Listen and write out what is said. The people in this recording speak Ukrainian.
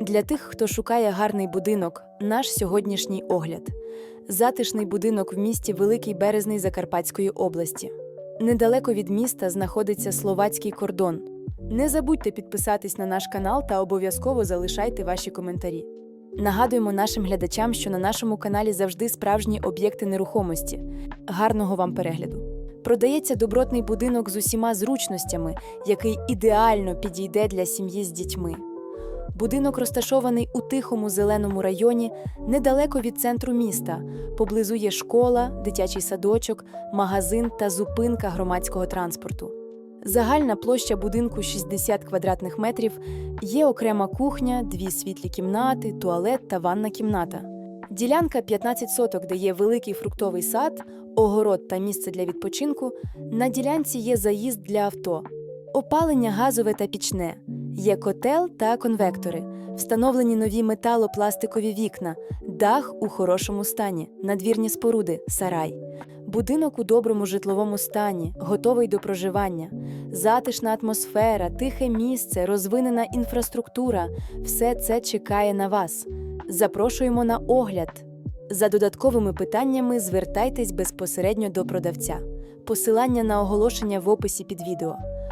Для тих, хто шукає гарний будинок, наш сьогоднішній огляд. Затишний будинок в місті Великий Березний Закарпатської області. Недалеко від міста знаходиться словацький кордон. Не забудьте підписатись на наш канал та обов'язково залишайте ваші коментарі. Нагадуємо нашим глядачам, що на нашому каналі завжди справжні об'єкти нерухомості. Гарного вам перегляду! Продається добротний будинок з усіма зручностями, який ідеально підійде для сім'ї з дітьми. Будинок розташований у тихому зеленому районі, недалеко від центру міста. Поблизу є школа, дитячий садочок, магазин та зупинка громадського транспорту. Загальна площа будинку 60 квадратних метрів, є окрема кухня, дві світлі кімнати, туалет та ванна кімната. Ділянка 15 соток, де є великий фруктовий сад, огород та місце для відпочинку. На ділянці є заїзд для авто, опалення газове та пічне. Є котел та конвектори, встановлені нові металопластикові вікна, дах у хорошому стані, надвірні споруди, сарай. Будинок у доброму житловому стані, готовий до проживання, затишна атмосфера, тихе місце, розвинена інфраструктура все це чекає на вас. Запрошуємо на огляд. За додатковими питаннями звертайтесь безпосередньо до продавця. Посилання на оголошення в описі під відео.